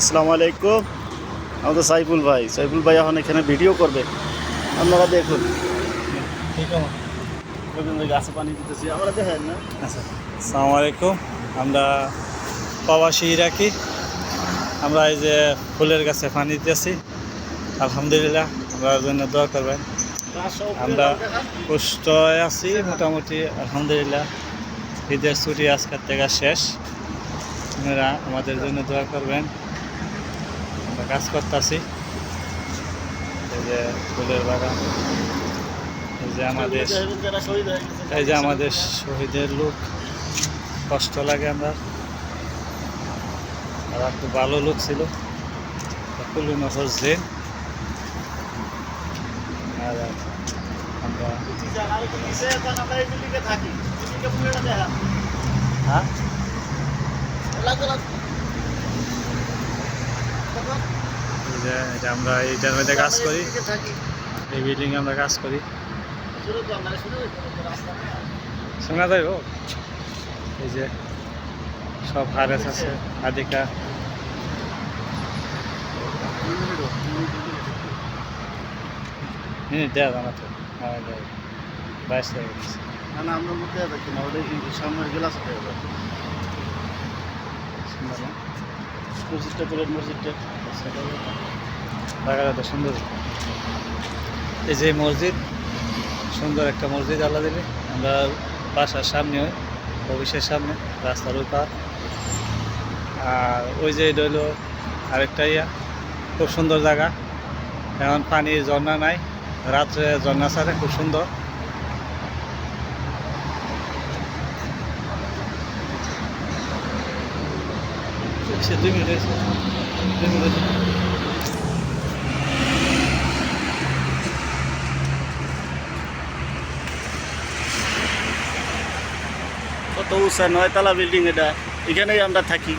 আসসালামু আলাইকুম। আমাদের সাইফুল ভাই। সাইফুল ভাই এখন এখানে ভিডিও করবে। আপনারা দেখুন। ঠিক আছে। গাছে পানি দিতেছি। আমরা দেখেন না? আচ্ছা। আসসালামু আলাইকুম। আমরা প্রবাসী ইরাকি। আমরা এই যে ফুলের গাছে পানি দিতেছি। আলহামদুলিল্লাহ আমরা জন্য দোয়া করবেন। আমরা সুস্থ আছি মোটামুটি আলহামদুলিল্লাহ। ঈদের ছুটি আজকের থেকে শেষ। আপনারা আমাদের জন্য দোয়া করবেন। কাজ করতেছি। এই যে ফুলের বাগান, এই যে আমাদের এই যে আমাদের শহীদের লোক। কষ্ট লাগে আমরা। আর একটু ভালো লোক ছিল। কুলু নফর জেন আর আমরা হ্যাঁ? যে এটা আমরা এইটার মধ্যে কাজ করি। এই বিল্ডিং আমরা কাজ করি। শোনা যাইব এই যে সব হারেস আছে আদিকা মিনিট দেওয়া জানা তো। হ্যাঁ বাইশ না না আমরা মধ্যে থাকি না ওটা সামনের গেলাস মসজিদটা মসজিদটা। জায়গাটা তো সুন্দর। এই যে মসজিদ, সুন্দর একটা মসজিদ আল্লাহ দিলে। আমরা বাসার সামনে হয়, অফিসের সামনে, রাস্তার ওই পার। আর ওই যে এটা আরেকটা ইয়া, খুব সুন্দর জায়গা। এখন পানির ঝর্ণা নাই, রাত্রে ঝর্ণা ছাড়ে, খুব সুন্দর। দুই মিনিট দুই মিনিট কত উঁচা নয়তলা বিল্ডিং এটা এখানেই আমরা থাকি।